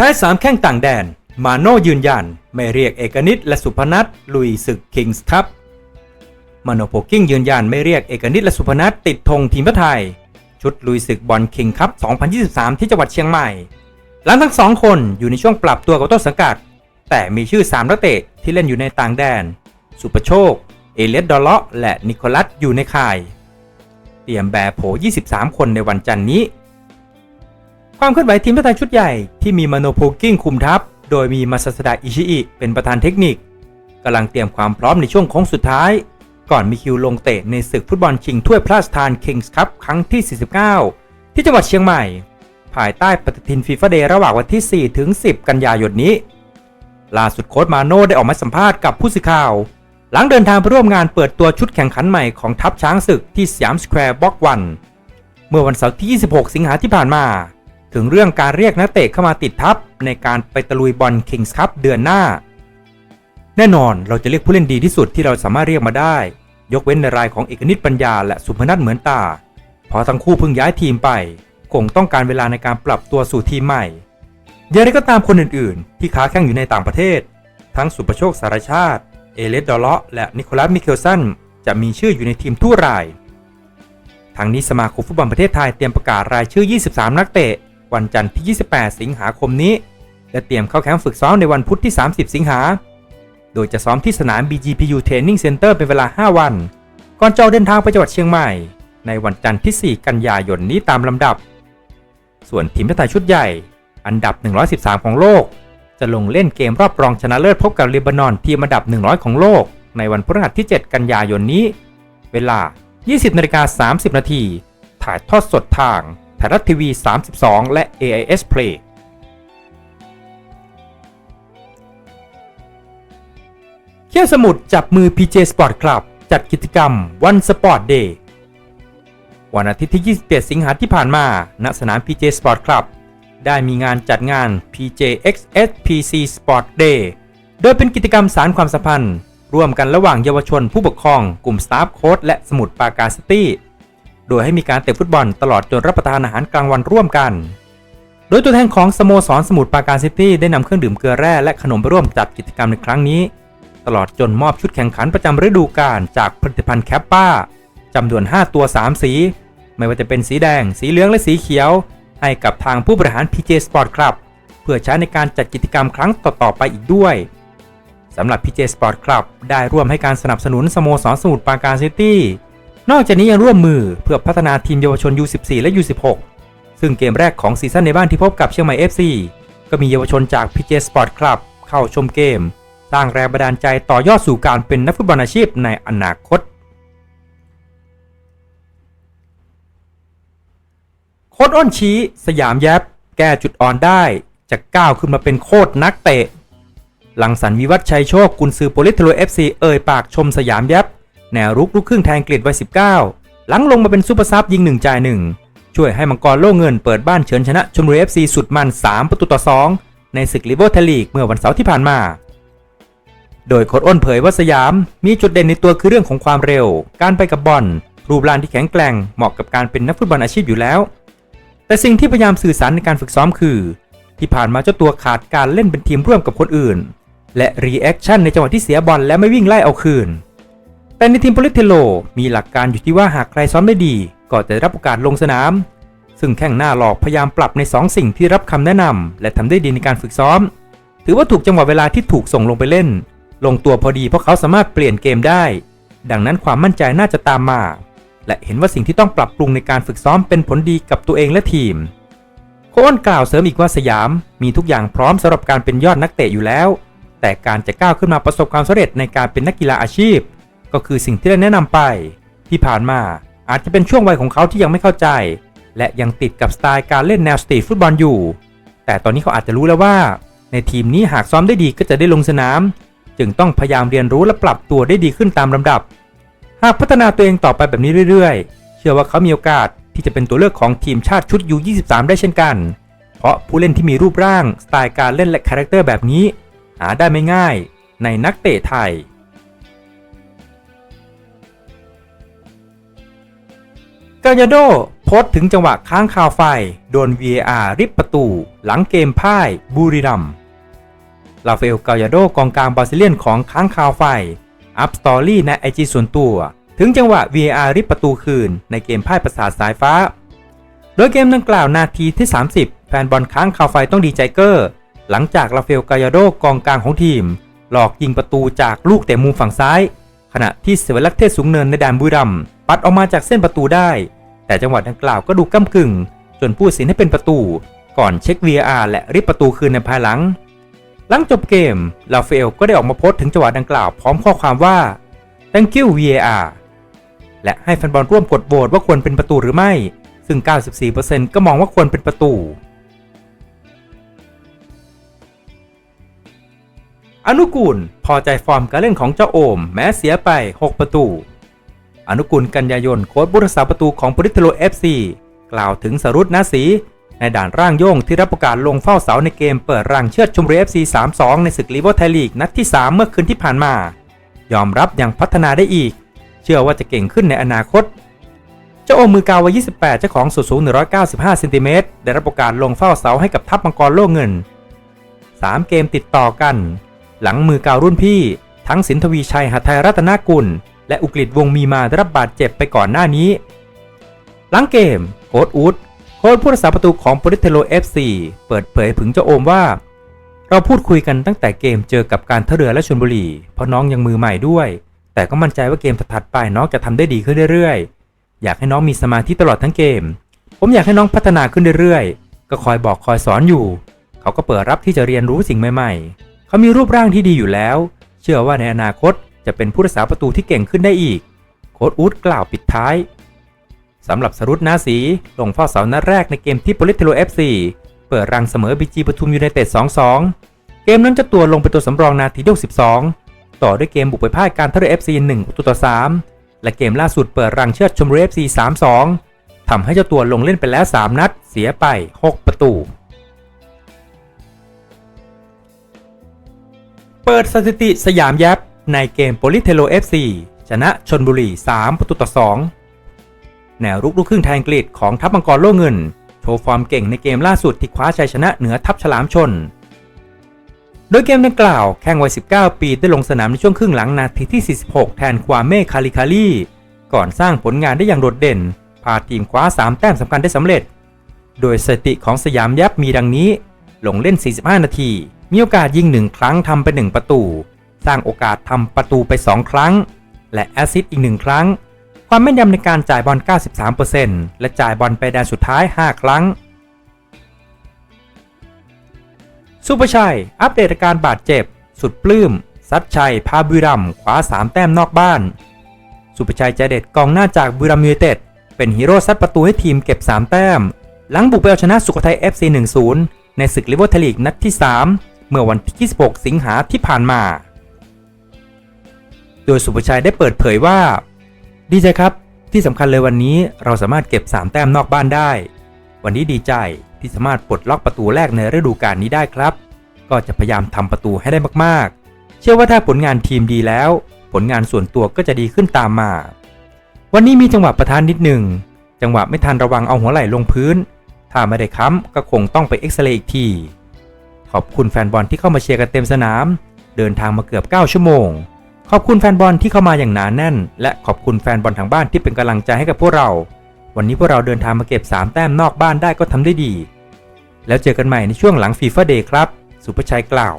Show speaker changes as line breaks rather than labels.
ใช้สามแข้งต่างแดน มาโน่ยืนยัน ไม่เรียกเอกนิตและสุพนัทลุยศึกคิงส์คัพมาโนโพกิ้งยืนยันไม่เรียกเอกนิตและสุพนัทติดธงทีมชาติไทย ชุดลุยศึกบอลคิงคัพ2023 ที่จังหวัดเชียงใหม่ หลังทั้งสองคนอยู่ในช่วงปรับตัวกับต้นสังกัด แต่มีชื่อ3นักเตะที่เล่นอยู่ในต่างแดน สุปโชค เอเลียดดอลเลาะและนิโคลัสอยู่ในข่าย เตรียมแบร์โผ 23 คนในวันจันทร์นี้ ความเคลื่อนไหวทีมชาติไทยชุดใหญ่ที่มีมาโนโพกิ้งคุมทัพ โดยมีมาซาสดาอิชิอิเป็นประธานเทคนิคกำลังเตรียมความพร้อมในช่วงโค้งสุดท้าย ก่อนมีคิวลงเตะในศึกฟุตบอลชิงถ้วยพระราชทานคิงส์คัพครั้งที่ 49 ที่จังหวัดเชียงใหม่ ภายใต้ปฏิทินฟีฟ่าเดย์ระหว่างวันที่ 4 ถึง 10 กันยายนนี้ ล่าสุดโค้ชมาโน่ได้ออกมาสัมภาษณ์กับผู้สื่อข่าว หลังเดินทางไปร่วมงานเปิดตัวชุดแข่งขันใหม่ของทัพช้างศึกที่สยามสแควร์บล็อกวันเมื่อวันเสาร์ที่ 26 สิงหาที่ผ่านมา ถึงเรื่องการเรียกนักเตะเข้ามาติดทัพในการไปตะลุยบอลคิงส์คัพเดือนหน้า แน่นอนเราจะเรียกผู้เล่นดีที่สุดที่เราสามารถเรียกมาได้ ยกเว้นในรายของเอกนิตปัญญาและสุพนัทเหมือนตา เพราะทั้งคู่เพิ่งย้ายทีมไป คงต้องการเวลาในการปรับตัวสู่ทีมใหม่อย่างไรก็ตามคนอื่นๆ ที่ค้าแข่งอยู่ในต่างประเทศ ทั้งสุประโชคสารชาติ เอเลสดอลเลาะและนิโคลัสมิเคลสันจะมีชื่ออยู่ในทีมทั่วรายทางนี้สมาคมฟุตบอลประเทศไทยเตรียมประกาศรายชื่อ 23 นักเตะ วันจันทร์ที่ 28 สิงหาคมนี้ และเตรียมเข้าแคมป์ฝึกซ้อมในวันพุธที่ 30 สิงหา โดยจะซ้อมที่สนาม BGPU Training Center เป็นเวลา 5 วัน ก่อนจะเดินทางไปจังหวัดเชียงใหม่ ในวันจันทร์ที่ 4 กันยายนนี้ตามลำดับ ส่วนทีมชาติไทยชุดใหญ่ อันดับ 113 ของโลก จะลงเล่นเกมรอบรองชนะเลิศพบกับเลบานอนทีมอันดับ 100 ของโลก ในวันพฤหัสที่ 7 กันยายนนี้ เวลา 20นาฬิกา30 นาทีถ่ายทอดสดทาง ไทยรัฐทีวี 32 และ AIS Play เขี้ยวสมุทรจับมือ PJ Sport Club จัดกิจกรรมวันสปอร์ตเดย์วันอาทิตย์ที่ 27 สิงหาที่ผ่านมา ณ สนาม PJ Sport Club ได้มีงานจัดงาน PJXSPC Sport Day โดยเป็นกิจกรรมสารความสัมพันธ์ ร่วมกันระหว่างเยาวชนผู้ปกครอง กลุ่มสตาฟโค้ชและสมุดปาการซิตี้ โดยให้มีการเตะฟุตบอลตลอดจนรับประทานอาหารกลางวันร่วมกัน โดยตัวแทนของสโมสรสมุทรปราการซิตี้ได้นำเครื่องดื่มเกลือแร่และขนมไปร่วมจัดกิจกรรมในครั้งนี้ ตลอดจนมอบชุดแข่งขันประจำฤดูกาลจากผลิตภัณฑ์แคปป้าจำนวน 5 ตัว 3 สี ไม่ว่าจะเป็นสีแดง สีเหลืองและสีเขียว ให้กับทางผู้บริหาร PJ Sport Club เพื่อใช้ในการจัดกิจกรรมครั้งต่อๆไปอีกด้วยสำหรับ PJ Sport Club ได้ร่วมให้การสนับสนุนสโมสรสมุทรปราการซิตี้ นอกจากนี้ยังร่วมมือเพื่อพัฒนาทีมเยาวชน U14 และ U16 ซึ่งเกมแรกของซีซั่นในบ้านที่พบกับเชียงใหม่ FC ก็มีเยาวชนจาก PJ Sport Club เข้าชมเกม สร้างแรงบันดาลใจต่อยอดสู่การเป็นนักฟุตบอลอาชีพในอนาคต โค้ดอ้นชี้ สยามแยบ แก้จุดอ่อนได้จะก้าวขึ้นมาเป็นโคตรนักเตะ หลังสันวิวัฒชัยโชคกุนซือโปลิเทโลเอฟซีเอ่ยปากชมสยามแยบ แนวรุกลูกครึ่งแทงกรีดวัย 19 หลังลงมาเป็นซูเปอร์ซับยิง 1 จ่าย 1 ช่วยให้มังกรโล่เงินเปิดบ้านเฉินชนะชลบุรีเอฟซีสุดมัน 3 ประตูต่อ 2 ในศึกลิเวอร์พูลลีกเมื่อวันเสาร์ที่ผ่านมา โดยโค้ดอ้นเผยว่าสยามมีจุดเด่นในตัวคือเรื่องของความเร็ว การไปกับบอล รูปร่างที่แข็งแกร่งเหมาะกับการเป็นนักฟุตบอลอาชีพอยู่แล้ว แต่สิ่งที่พยายามสื่อสารในการฝึกซ้อมคือ ที่ผ่านมาเจ้าตัวขาดการเล่นเป็นทีมร่วมกับคนอื่น และรีแอคชั่นในจังหวะที่เสียบอลและไม่วิ่งไล่เอาคืน แต่ในทีมโปลิเทโลมีหลักการอยู่ที่ว่าหากใครซ้อมได้ดี ก็จะรับโอกาสลงสนาม ซึ่งแข่งหน้าหลอกพยายามปรับใน 2 สิ่งที่รับคำแนะนำและทำได้ดีในการฝึกซ้อม ถือว่าถูกจังหวะเวลาที่ถูกส่งลงไปเล่น ลงตัวพอดีเพราะเขาสามารถเปลี่ยนเกมได้ ดังนั้นความมั่นใจน่าจะตามมา และเห็นว่าสิ่งที่ต้องปรับปรุงในการฝึกซ้อมเป็นผลดีกับตัวเองและทีม โค้ชกล่าวเสริมอีกว่าสยาม มีทุกอย่างพร้อมสำหรับการเป็นยอดนักเตะอยู่แล้ว แต่การจะก้าวขึ้นมาประสบความสำเร็จในการเป็นนักกีฬาอาชีพ ก็คือสิ่งที่ได้แนะนำไป ที่ผ่านมาอาจจะเป็นช่วงวัยของเขาที่ยังไม่เข้าใจ และยังติดกับสไตล์การเล่นแนวสตรีทฟุตบอลอยู่ แต่ตอนนี้เขาอาจจะรู้แล้วว่า ในทีมนี้หากซ้อมได้ดีก็จะได้ลงสนาม จึงต้องพยายามเรียนรู้และปรับตัวได้ดีขึ้นตามลำดับ หากพัฒนาตัวเองต่อไปแบบนี้เรื่อยๆ เชื่อว่าเขามีโอกาสที่จะเป็นตัวเลือกของทีมชาติชุด U23 ได้เช่นกัน เพราะผู้เล่นที่มีรูปร่างสไตล์การเล่นและคาแรคเตอร์แบบนี้ หาได้ไม่ง่ายในนักเตะไทย กายาโดโพสถึงจังหวะค้างคาวไฟ โดน VAR ริบประตู หลังเกมพ่ายบุรีรัมลาเฟลกายาโดกองกลางบราซิเลียนของค้างคาวไฟ อัพสตอรี่ในไอจีส่วนตัว ถึงจังหวะ VAR ริบประตูคืน ในเกมพ่ายประสาทสายฟ้า โดยเกมดังกล่าวนาทีที่ 30 แฟนบอลค้างคาวไฟต้องดีใจเกอร์ หลังจากลาเฟลกายาโดกองกลางของทีม หลอกยิงประตูจากลูกเตะมุมฝั่งซ้าย ขณะที่เสวลักเทศสูงเนินในแดนบุรีรัมปัดออกมาจากเส้นประตูได้ แต่จังหวะดังกล่าวก็ดูก้ากึ่ง จนผู้ตัดสินให้เป็นประตู ก่อนเช็ค VAR และริบประตูคืนในภายหลัง หลังจบเกม ลาฟเฟลก็ได้ออกมาโพสต์ถึงจังหวะดังกล่าวพร้อมข้อความว่า thank you VAR และให้แฟนบอลร่วมกดโหวตว่าควรเป็นประตูหรือไม่ ซึ่ง 94%ก็มองว่าควรเป็นประตู อนุกูลพอใจฟอร์มการเล่นของเจ้าโอม แม้เสียไป 6 ประตู อนุกูลกันยายนโค้ชบุรษาประตูของปริทโลเอฟซีกล่าวถึงสรุตนาสีในด่านร่างโย่งที่รับประกาศลงเฝ้าเสาในเกมเปิดรังเชือดชมรีเอฟซี3-2 ในศึกลีโวไทยลีกนัดที่ 3 เมื่อคืนที่ผ่านมา ยอมรับยังพัฒนาได้อีก เชื่อว่าจะเก่งขึ้นในอนาคต เจ้าโอมมือกาววัย 28 เจ้าของสูงสูง 195 เซนติเมตรได้รับโอกาสลงเฝ้าเสาให้กับทัพมังกรโลกเงิน 3 เกมติดต่อกัน หลังมือกาวรุ่นพี่ ทั้งสินทวีชัยหัทไทยรัตนกุล และอุกฤษวงมีมาได้รับบาดเจ็บไปก่อนหน้านี้ หลังเกมโค้ดอูดโค้ชผู้รักษาประตูของโปริเทโล FC เปิดเผยถึงเจ้าโอมว่า เราพูดคุยกันตั้งแต่เกมเจอกับการท่าเรือและชลบุรี เพราะน้องยังมือใหม่ด้วย แต่ก็มั่นใจว่าเกมถัดไปน้องจะทำได้ดีขึ้นเรื่อยๆ อยากให้น้องมีสมาธิตลอดทั้งเกม ผมอยากให้น้องพัฒนาขึ้นเรื่อยๆ ก็คอยบอกคอยสอนอยู่ เขาก็เปิดรับที่จะเรียนรู้สิ่งใหม่ ๆ เขามีรูปร่างที่ดีอยู่แล้ว เชื่อว่าในอนาคต จะเป็นผู้รักษาประตูที่เก่งขึ้นได้อีก โค้ดอูดกล่าวปิดท้ายสำหรับสรุตนาสีลงเฝ้าเสานัดแรกในเกมที่โปลิเทโล FC เปิดรังเสมอบีจีปทุมยูไนเต็ด 2-2 เกมนั้นเจะตัวลงเป็นตัวสำรองนาทีที่62ต่อด้วยเกมบุกไปพ่ายการท่าเรือ FC 1ประตูต่อ 3 และเกมล่าสุดเปิดรังเชือดชมบุรี FC 3-2ทำให้เจ้าตัวลงเล่นไปแล้ว 3 นัด เสียไป 6 ประตู เปิดสถิติสยามยับ ในเกมโปลิเทโล FC ชนะชนบุรี 3 ประตูต่อ 2 แนวรุกลูกครึ่งไทยอังกฤษของทัพมังกรโล่เงิน โชว์ฟอร์มเก่งในเกมล่าสุดที่คว้าชัยชนะเหนือทัพฉลามชน โดยเกมดังกล่าวแข่งวัย 19 ปีได้ลงสนามในช่วงครึ่งหลังนาทีที่ 46 แทนควาเม่คาลิคาลีก่อนสร้างผลงานได้อย่างโดดเด่น พาทีมคว้า 3 แต้มสำคัญได้สำเร็จ โดยสถิติของสยามยับมีดังนี้ ลงเล่น 45 นาที มีโอกาสยิง 1 ครั้งทำไป 1 ประตู สร้างโอกาสทำประตูไป 2 ครั้ง และแอสซิสอีก 1 ครั้ง ความแม่นยำในการจ่ายบอล 93%และจ่ายบอลไปแดนสุดท้าย 5 ครั้ง สุภชัย อัปเดตอาการบาดเจ็บ สุดปลื้ม ซัดชัย พาบุรัมคว้า 3 แต้มนอกบ้าน สุภชัยใจเด็ดกองหน้าจากบุรัมยูเต็ด เป็นฮีโร่ซัดประตูให้ทีมเก็บ 3 แต้ม หลังบุกไปเอาชนะสุโขทัย FC 1-0ในศึกลิเวอร์พูลลีกนัดที่ 3 เมื่อวันที่ 26 สิงหาที่ผ่านมา โดยสุภชัยได้เปิดเผยว่า ดีใจครับ ที่สำคัญเลยวันนี้เราสามารถเก็บ 3 แต้มนอกบ้านได้ วันนี้ดีใจที่สามารถปลดล็อกประตูแรกในฤดูกาลนี้ได้ครับ ก็จะพยายามทำประตูให้ได้มากๆ เชื่อว่าถ้าผลงานทีมดีแล้ว ผลงานส่วนตัวก็จะดีขึ้นตามมา วันนี้มีจังหวะประทานนิดหนึ่งจังหวะไม่ทันระวังเอาหัวไหล่ลงพื้น ถ้าไม่ได้ค้ำก็คงต้องไปเอ็กซเรย์อีกทีขอบคุณแฟนบอลที่เข้ามาเชียร์กันเต็มสนาม เดินทางมาเกือบ 9 ชั่วโมง ขอบคุณแฟนบอลที่เข้ามาอย่างหนาแน่น และขอบคุณแฟนบอลทางบ้านที่เป็นกำลังใจให้กับพวกเรา วันนี้พวกเราเดินทางมาเก็บ 3 แต้มนอกบ้านได้ก็ทำได้ดี แล้วเจอกันใหม่ในช่วงหลังฟีฟ่าเดย์ครับ สุภชัยกล่าว